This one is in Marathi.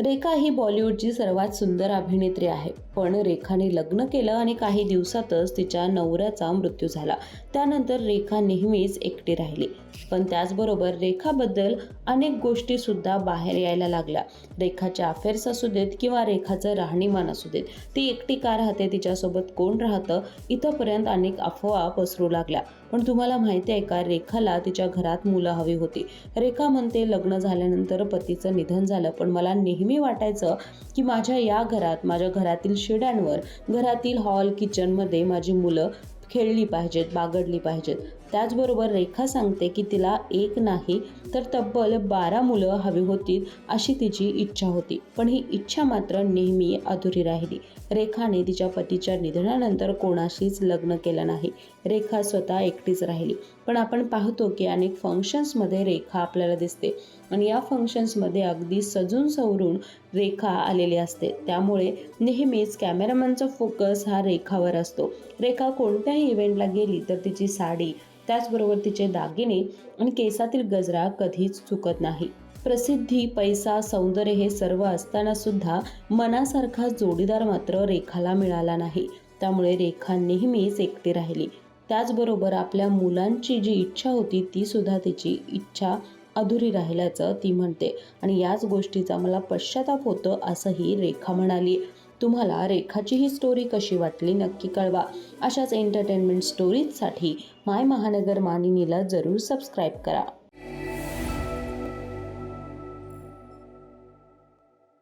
रेखा ही बॉलिवूडची सर्वात सुंदर अभिनेत्री आहे. पण रेखाने लग्न केलं आणि काही दिवसातच तिच्या नवऱ्याचा मृत्यू झाला. त्यानंतर रेखा नेहमीच एकटी राहिली. पण त्याचबरोबर रेखाबद्दल अनेक गोष्टी सुद्धा बाहेर यायला लागल्या. रेखाच्या अफेअर्स असू देत किंवा रेखाचं राहणीमान असू देत ती एकटी का राहते तिच्यासोबत कोण राहतं इथंपर्यंत अनेक अफवा पसरू लागल्या. पण तुम्हाला माहिती आहे का रेखाला तिच्या घरात मुलं हवी होती. रेखा म्हणते लग्न झाल्यानंतर पतीचं निधन झालं पण मला नेहमी वाटायचं की माझ्या या घरात माझ्या घरातील शिड्यांवर घरातील हॉल किचनमध्ये माझी मुलं खेळली पाहिजेत बागडली पाहिजेत. त्याचबरोबर रेखा सांगते की तिला एक नाही तर तब्बल बारा मुलं हवी होती अशी तिची इच्छा होती. पण ही इच्छा मात्र नेहमी अधुरी राहिली. रेखाने तिच्या पतीच्या निधनानंतर कोणाशीच लग्न केलं नाही. रेखा स्वतः एकटीच राहिली. पण आपण पाहतो की अनेक फंक्शन्समध्ये रेखा आपल्याला दिसते. आणि या फंक्शन्समध्ये अगदी सजून सवरून रेखा आलेली असते. त्यामुळे नेहमीच कॅमेरामॅनचा फोकस हा रेखावर असतो. रेखा कोणत्याही इव्हेंटला गेली तर तिची साडी त्याचबरोबर तिचे दागिने आणि केसातील गजरा कधीच चुकत नाही. प्रसिद्धी पैसा सौंदर्य हे सर्व असताना सुद्धा मनासारखा जोडीदार मात्र रेखाला मिळाला नाही. त्यामुळे रेखा नेहमीच एकटी राहिली. त्याचबरोबर आपल्या मुलांची जी इच्छा होती ती सुद्धा तिची इच्छा अधुरी राहिल्याचं ती म्हणते. आणि याच गोष्टीचा मला पश्चाताप होतो असंही रेखा म्हणाली. तुम्हाला रेखाची ही स्टोरी कशी वाटली नक्की कळवा. अशाच एंटरटेनमेंट स्टोरीजसाठी माय महानगर मानिनीला जरूर सबस्क्राईब करा.